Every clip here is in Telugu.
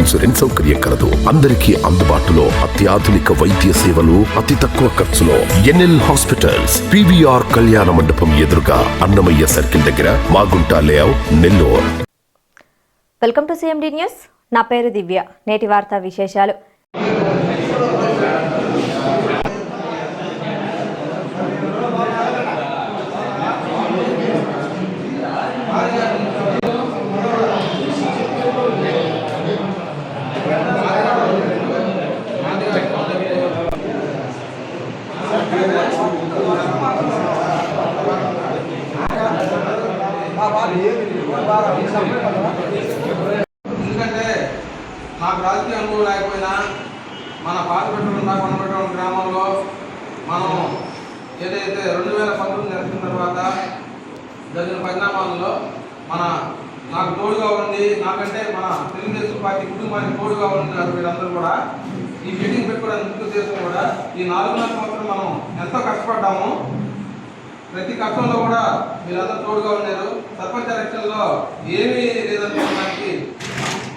ఇన్సూరెన్స్ సౌకర్యం కలదు. అందరికీ అందుబాటులో అత్యాధునిక వైద్య సేవలు అతి తక్కువ ఖర్చులో ఎన్ఎల్ హాస్పిటల్స్ పివిఆర్ కళ్యాణ మండపం ఎదురుగా అన్నమయ్య సర్కిల్ దగ్గర Magunta layout Nellore. Welcome to CMD news. నా పేరు దివ్య. నేటి వార్తా విశేషాలు. మన పాతపెట్టుకున్న కొనపెట్టుకున్న గ్రామంలో మనం ఏదైతే రెండు వేల పంతొమ్మిది జరిగిన తర్వాత జరిగిన పరిణామాలలో మన నాకు తోడుగా ఉండి నాకంటే మన తెలుగుదేశం పార్టీ కుటుంబానికి తోడుగా ఉన్నారు వీళ్ళందరూ కూడా. ఈ మీటింగ్ పెట్టుకోవడానికి ముఖ్య ఉద్దేశం కూడా ఈ నాలుగున్నర సంవత్సరం మనం ఎంతో కష్టపడ్డాము. ప్రతి కష్టంలో కూడా మీరందరూ తోడుగా ఉన్నారు. సర్పంచ్ ఎలక్షన్లో ఏమీ లేదనుకోవడానికి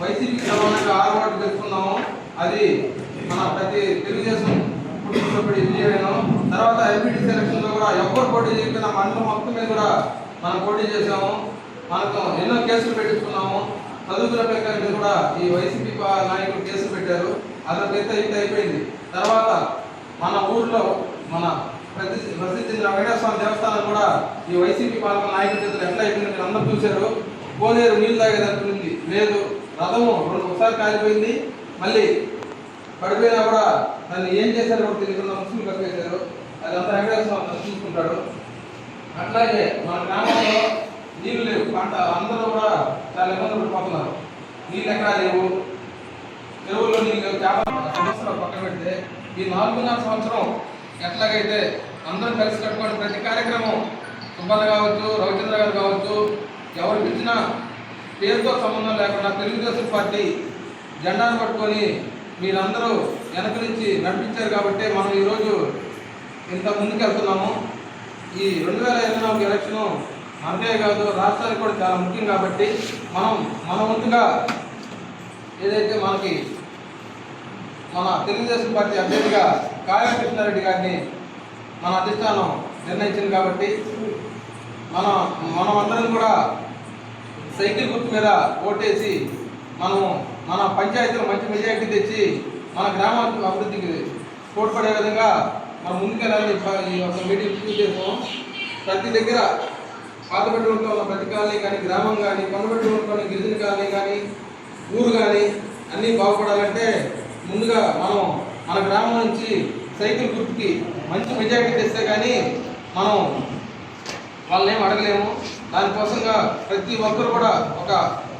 వైసీపీకి సమానంగా ఆరు ఓట్లు తెలుసుకున్నాము అది మన ప్రతి తెలుగుదేశం కుటుంబ విజయమైనాం తర్వాత ఎంపీటీసీ ఎలక్షన్లో కూడా ఎవరు పోటీ చేయకపోయినా మండలం మొత్తం మీద కూడా మనం పోటీ చేసాము మనకు ఎన్నో కేసులు పెట్టించుకున్నాము. చదువుకున్న ప్రకారం కూడా ఈ వైసీపీ నాయకులు కేసులు పెట్టారు. అదొక ఇంత అయిపోయింది. తర్వాత మన ఊర్లో మన ప్రసిద్ధి ప్రసిద్ధి చెందిన వెంకటేశ్వర దేవస్థానం కూడా ఈ వైసీపీ పాలన నాయకుల చేతులు ఎట్లా అయిపోయింది. మీరు అందరూ చూశారు. కోనేరు నీళ్ళు తాగేదనుకుంది లేదు రథము రెండు ఒకసారి కాలిపోయింది. మళ్ళీ పడిపోయినా కూడా దాన్ని ఏం చేశారో కూడా తెలియకుండా ముస్లిం కప్పేశారు. అదంతా వెంకటేశ్వర చూసుకుంటాడు. అట్లాగే మన గ్రామంలో నీళ్ళు లేవు. పంట అందరూ కూడా చాలా ఇబ్బంది పడిపోతున్నారు. నీళ్ళు ఎక్కడా లేవు. చెరువుల్లో నీళ్ళు లేవు. చేపల సమస్యలు పక్కన పెడితే ఈ నాలుగున్నర సంవత్సరం ఎట్లాగైతే అందరం కలిసి కట్టుకోండి ప్రతి కార్యక్రమం సుబ్బన్న కావచ్చు రవిచంద్ర గారు కావచ్చు ఎవరికి ఇచ్చినా పేరుతో సంబంధం లేకుండా తెలుగుదేశం పార్టీ జెండాను పట్టుకొని మీరందరూ వెనక నుంచి నడిపించారు కాబట్టి మనం ఈరోజు ఇంత ముందుకెళ్తున్నాము. ఈ రెండు వేల ఇరవై నాలుగు ఎలక్షన్ మనకే కాదు రాష్ట్రానికి కూడా చాలా ముఖ్యం కాబట్టి మనం మన వంతుగా ఏదైతే మనకి మన తెలుగుదేశం పార్టీ అభ్యర్థిగా కాళకృష్ణారెడ్డి గారిని మన అధిష్టానం నిర్ణయించింది కాబట్టి మన మనం అందరం కూడా సైకిల్ గుర్తు మీద ఓటేసి మనము మన పంచాయతీలో మంచి మెజారిటీ తెచ్చి మన గ్రామ అభివృద్ధికి తోడ్పడే విధంగా మనం ముందుకెళ్ళాలని ఈ యొక్క మీటింగ్ పూర్తి చేస్తాం ప్రతి దగ్గర పాతబెట్టుకుంటూ ఉన్న ప్రతి కాలనీ కానీ గ్రామం కానీ కొనబెట్టుకుంటున్న గిరిజన కాలనీ కానీ ఊరు కానీ అన్నీ బాగుపడాలంటే ముందుగా మనం మన గ్రామం నుంచి సైకిల్ గుర్తుకి మంచి మెజారిటీ తెస్తే కానీ మనం వాళ్ళని ఏం అడగలేము. దానికోసంగా ప్రతి ఒక్కరు కూడా ఒక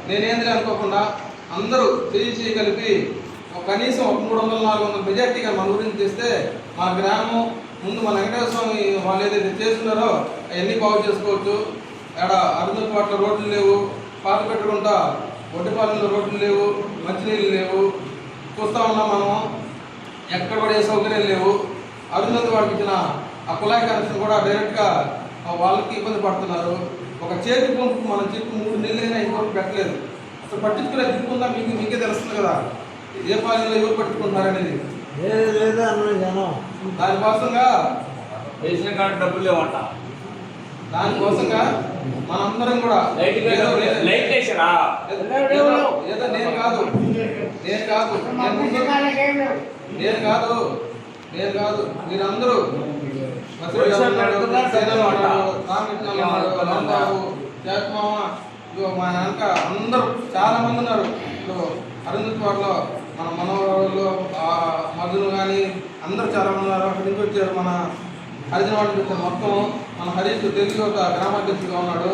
నేనేంద్రే అనుకోకుండా అందరూ చేయి చేయి కలిపి కనీసం ఒక మూడు వందల నాలుగు వందల మెజార్టీగా మన గురించి తెస్తే మా గ్రామం ముందు మన వెంకటేశ్వర స్వామి వాళ్ళు ఏదైతే చేస్తున్నారో అవన్నీ బాగు చేసుకోవచ్చు. ఆడ అరుంధపాట్ల రోడ్లు లేవు పాత పెట్టుకుంటా ఒడ్డిపాలెంలో రోడ్లు లేవు మంచినీళ్ళు లేవు. చూస్తా ఉన్నాం మనం ఎక్కడ పడే సౌకర్యాలు లేవు. అరుంధతి వాళ్ళకి ఇచ్చిన ఆ కుళాయి కనెక్షన్ కూడా డైరెక్ట్గా వాళ్ళకి ఇబ్బంది పడుతున్నారు. ఒక చేతి పంపు మనం చెప్పి మూడు నెలలైనా ఇంకొకటి పెట్టలేదు. అసలు పట్టించుకునే దిక్కుందా మీకు మీకే తెలుస్తుంది కదా. ఏ పాలనలో ఎవరు పట్టుకుంటున్నారనేది లేదు లేదు అన్న జనం. దానికోసంగా వేసిన కాడ డబ్బులు లేవంట. దానికోసంగా మనందరం కూడా లైట్ లైట్ వేసారా? ఏదో నేను కాదు. నేను కాదు. నేను- కాదు. నేను కాదు. మీరందరూ జగన్మామ, ఇదిగో మా వెనక అందరూ చాలా మంది ఉన్నారు. ఇప్పుడు అరుంధతి వారిలో మన మనవరాళ్ళు మధులు కానీ అందరూ చాలా మంది ఉన్నారు. అక్కడి నుంచి వచ్చారు మన హరిజన వాళ్ళు వచ్చారు. మొత్తం మన హరీష్ తెలుగు ఒక గ్రామాధ్యక్షుడుగా ఉన్నాడు.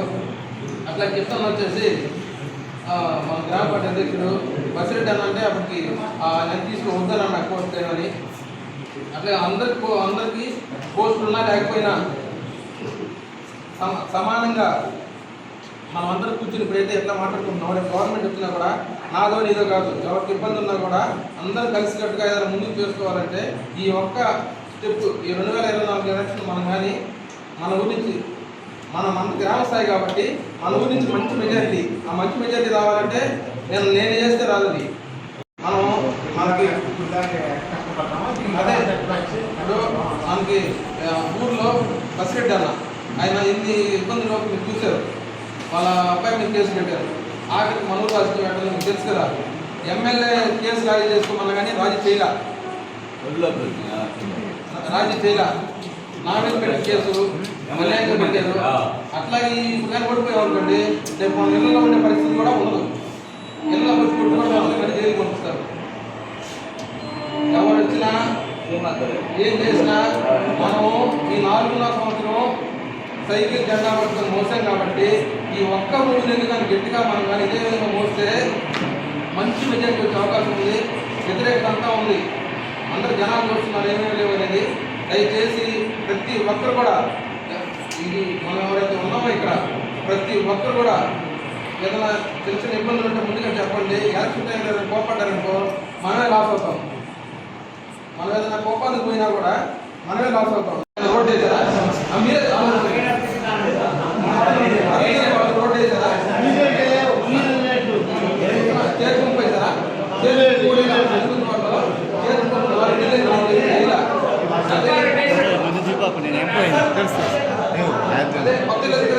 అట్లా కిషన్ వచ్చేసి మన గ్రామ పార్టీ అధ్యక్షుడు బసిరెడ్డి అని అంటే అప్పటికి నేను తీసుకుని వద్దాను నాకు పోస్ట్ అని. అట్లా అందరికి అందరికీ పోస్టులు ఉన్నా లేకపోయినా సమానంగా మనం అందరం కూర్చుని ఇప్పుడైతే ఎట్లా మాట్లాడుకుంటున్నాం రేపు గవర్నమెంట్ వచ్చినా కూడా నాదో నీదో కాదు. ఎవరికి ఇబ్బంది ఉన్నా కూడా అందరూ కలిసికట్టుగా ఏదైనా ముందుకు చేసుకోవాలంటే ఈ ఒక్క స్టెప్ ఈ రెండు వేల ఇరవై నాలుగు ఎలక్షన్ మనం కానీ మన గురించి మన మన గ్రామ స్థాయి కాబట్టి మన గురించి మంచి మెజారిటీ ఆ మంచి మెజారిటీ రావాలంటే నేను నేను చేస్తే రాదు అది. మనం మనకి అదే ఇప్పుడు మనకి ఊర్లో బస్ అన్న ఆయన ఇన్ని ఇబ్బందులు మీరు చూశారు. వాళ్ళ అబ్బాయి మీద కేసు పెట్టారు ఆఖరికి మనూరు రాజకీయ పెట్టాలని మీకు తెలుసు కదా ఎమ్మెల్యే కేసు రాజీ చేసుకోమన్నా కానీ రాజీ చేయలే. రాజీ చేయలే. నా మీద పెట్టిన కేసు మలయాళం పెట్టారు అట్లాగే కానీ ఓడిపోయాం అనుకోండి రేపు మన ఇళ్ళలో ఉండే పరిస్థితి కూడా ఉండదు. ఇళ్ళలో వచ్చి కొట్టుకోవడం కానీ జైలుకి పంపిస్తారు? ఎవరు వచ్చినా ఏం చేసినా మనము ఈ నాలుగున్నర సంవత్సరం సైకిల్ జెండా పట్టుకుని మోసాం కాబట్టి ఈ ఒక్క మూడు నెలలు కానీ గట్టిగా మనం కానీ ఇదే విధంగా మోస్తే మంచి మెజార్టీ వచ్చే అవకాశం ఉంది. వ్యతిరేకత అంతా ఉంది. అందరు జనాలు చూస్తున్నారు ఏమేమి లేవు అనేది. దయచేసి ప్రతి ఒక్కరు కూడా ఇది మనం ఎవరైతే ఉన్నామో ఇక్కడ ప్రతి ఒక్కరు కూడా ఏదైనా చిన్న చిన్న ఇబ్బందులు ఉంటే ముందుగా చెప్పండి. ఎలక్షన్ టైంలో కోపడ్డారనుకో మనమే లాస్ అవుతాం. మనం ఏదైనా కోపానికి పోయినా కూడా మనమే లాస్ అవుతాం. రోడ్ చేశారా మీరే వాళ్ళు రోడ్ వేసారా చేతులు పోయిసారా చేతులు కూడా ఇలా అనుకున్న వాళ్ళు చేతులు పట్టుకుని వాళ్ళు నీళ్ళు నాలుగు ఐదు ఇలా. అదే అదే కొత్తగా దగ్గర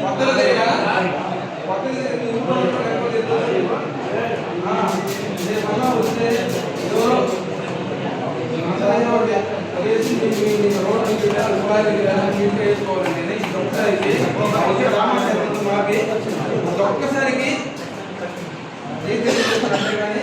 కొత్తగా దగ్గర కొత్తగా దగ్గర మీ ఊళ్ళో లేకపోతే ఆ, రేపు అన్నా వస్తే ఎవరో అందరూ ఒకటి వేసి మీ- మీ రోడ్డు వేసుకోవాలండి. ఇది ఒక్కసారికి మాకి ఒక్కసారికి ఏం తెలియజేస్తారంటే కానీ